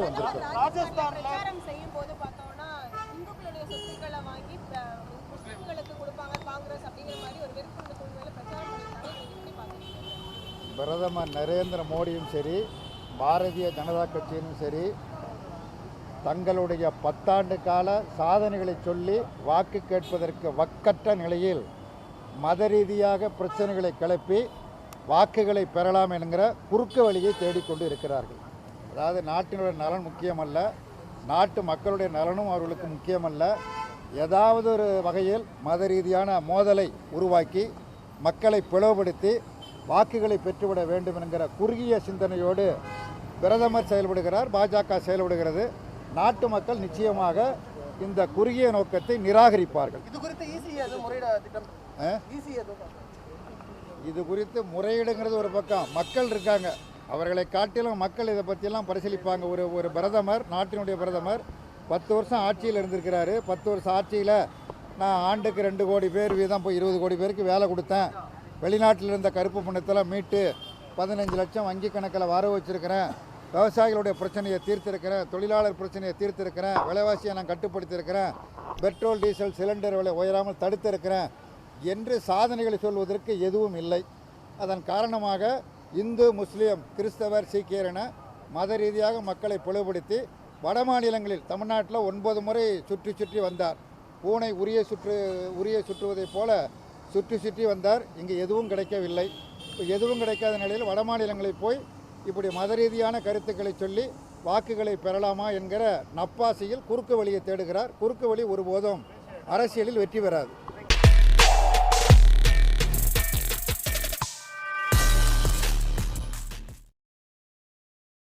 வந்திருக்கு. ராஜஸ்தான்ல பிரச்சாரம் செய்யும் போது பார்த்தோம்னா இந்துக்களுடைய சொத்துக்களை வாங்கி அஹ், முஸ்லிம்களுக்கு கொடுப்பாங்க காங்கிரஸ் அப்படிங்கிற மாதிரி ஒரு வெறுப்புள்ள சூழ்நிலை பிரச்சாரம் பண்ணியிருக்காங்க. நீங்க எப்படி பாக்குறீங்க பிரதமர் நரேந்திர மோடியும் சரி பாரதிய ஜனதா கட்சியினும் சரி தங்களுடைய பத்தாண்டு கால சாதனைகளை சொல்லி வாக்கு கேட்பதற்கு வக்கற்ற நிலையில் மத ரீதியாக பிரச்சனைகளை கிளப்பி வாக்குகளை பெறலாம் என்கிற குறுக்கு வழியை தேடிக்கொண்டு இருக்கிறார்கள். அதாவது நாட்டினுடைய நலன் முக்கியமல்ல நாட்டு மக்களுடைய நலனும் அவர்களுக்கு முக்கியமல்ல. ஏதாவது ஒரு வகையில் மத ரீதியான மோதலை உருவாக்கி மக்களை பிளவுபடுத்தி வாக்குகளை பெற்றுவிட வேண்டும் என்கிற குறுகிய சிந்தனையோடு பிரதமர் செயல்படுகிறார் பாஜக செயல்படுகிறது. நாட்டு மக்கள் நிச்சயமாக இந்த குறுகிய நோக்கத்தை நிராகரிப்பார்கள். இது குறித்து குறித்து முறையீடுங்கிறது ஒரு பக்கம். மக்கள் இருக்காங்க. அவர்களை காட்டிலும் மக்கள் இதை பற்றியெல்லாம் பரிசீலிப்பாங்க. ஒரு ஒரு பிரதமர் நாட்டினுடைய பிரதமர் பத்து வருஷம் ஆட்சியில் இருந்திருக்கிறாரு. பத்து வருஷம் ஆட்சியில் நான் ஆண்டுக்கு ரெண்டு கோடி பேர் வீதம் போய் இருபது கோடி பேருக்கு வேலை கொடுத்தேன். வெளிநாட்டில் இருந்த கருப்பு பணத்தெல்லாம் மீட்டு பதினஞ்சு லட்சம் வங்கி கணக்கில் வர வச்சுருக்கிறேன். விவசாயிகளுடைய பிரச்சனையை தீர்த்திருக்கிறேன். தொழிலாளர் பிரச்சனையை தீர்த்திருக்கிறேன். விலைவாசியை நான் கட்டுப்படுத்தியிருக்கிறேன். பெட்ரோல் டீசல் சிலிண்டர் விலை உயராமல் தடுத்திருக்கிறேன். என்று சாதனைகளை சொல்வதற்கு எதுவும் இல்லை. அதன் காரணமாக இந்து முஸ்லீம் கிறிஸ்தவர் சீக்கியர் என மத ரீதியாக மக்களை பிளவுபடுத்தி வட மாநிலங்களில் தமிழ்நாட்டில் ஒன்பது முறை சுற்றி சுற்றி வந்தார். பூனை உரிய சுற்று உரிய சுற்றுவதைப் போல சுற்றி சுற்றி வந்தார். இங்கே எதுவும் கிடைக்கவில்லை. எதுவும் கிடைக்காத நிலையில் வட மாநிலங்களில் போய் இப்படி மத ரீதியான கருத்துக்களை சொல்லி வாக்குகளை பெறலாமா என்கிற நப்பாசையில் குறுக்கு வழியை தேடுகிறார். குறுக்கு வழி ஒருபோதும் அரசியலில் வெற்றி பெறாது.